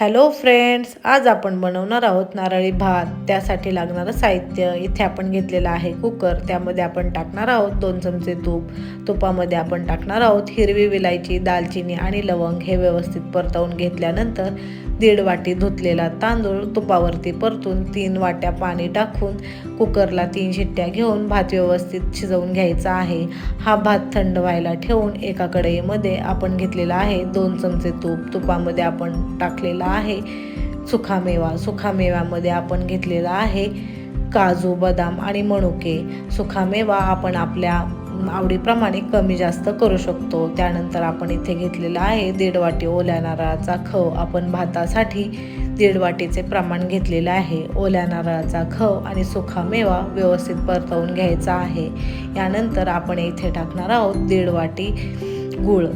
Hello friends आज आपण बनवणार आहोत नारळी भात. त्यासाठी लागणारं साहित्य इथे आपण घेतलेलं आहे कुकर. त्यामध्ये आपण टाकणार आहोत दोन चमचे तूप. तुपामध्ये आपण टाकणार आहोत हिरवी विलायची दालचिनी आणि लवंग हे व्यवस्थित परतवून घेतल्यानंतर दीड वाटी धुतलेला तांदूळ तुपावरती परतून तीन वाट्या पाणी टाकून कुकरला तीन शिट्ट्या घेऊन भात व्यवस्थित शिजवून घ्यायचा आहे. हा भात थंड व्हायला ठेवून एका कढईमध्ये आपण घेतलेला आहे दोन चमचे तूप. तुपामध्ये आपण टाकलेला आहे. सुखामेवा सुखामेव्यामध्ये आपण घेतलेला आहे. काजू बदाम आणि मनुके. सुखामेवा आपण आपल्या आवडीप्रमाणे कमी जास्त करू शकतो. त्यानंतर आपण इथे घेतलेला आहे दीड वाटी ओल्या नारळाचा खव. आपण भातासाठी दीड वाटीचे प्रमाण घेतलेलं आहे. ओल्या नारळाचा खव आणि सुखा मेवा व्यवस्थित परतवून घ्यायचा आहे. यानंतर आपण इथे टाकणार आहोत दीड वाटी गूळ.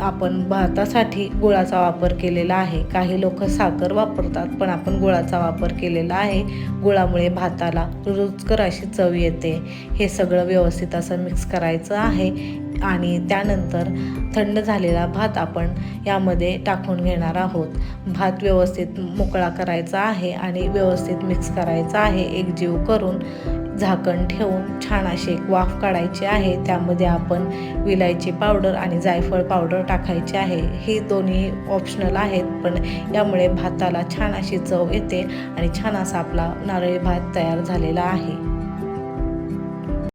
आपण भातासाठी गुळाचा वापर केलेला आहे. काही लोक साखर वापरतात पण आपण गुळाचा वापर केलेला आहे. गुळामुळे भाताला रुचकर अशी चव येते. हे सगळं व्यवस्थित असं मिक्स करायचं आहे. आणि त्यानंतर थंड झालेला भात आपण यामध्ये टाकून घेणार आहोत. भात व्यवस्थित मोकळा करायचा आहे आणि व्यवस्थित मिक्स करायचा आहे. एकजीव करून झाकण ठेवून छान अशी एक वाफ काढायची आहे. त्यामध्ये आपण विलायची पावडर आणि जायफळ पावडर टाकायची आहे. ही दोन्ही ऑप्शनल आहेत पण यामुळे भाताला छान अशी चव येते आणि छान असा आपला नारळी भात तयार झालेला आहे.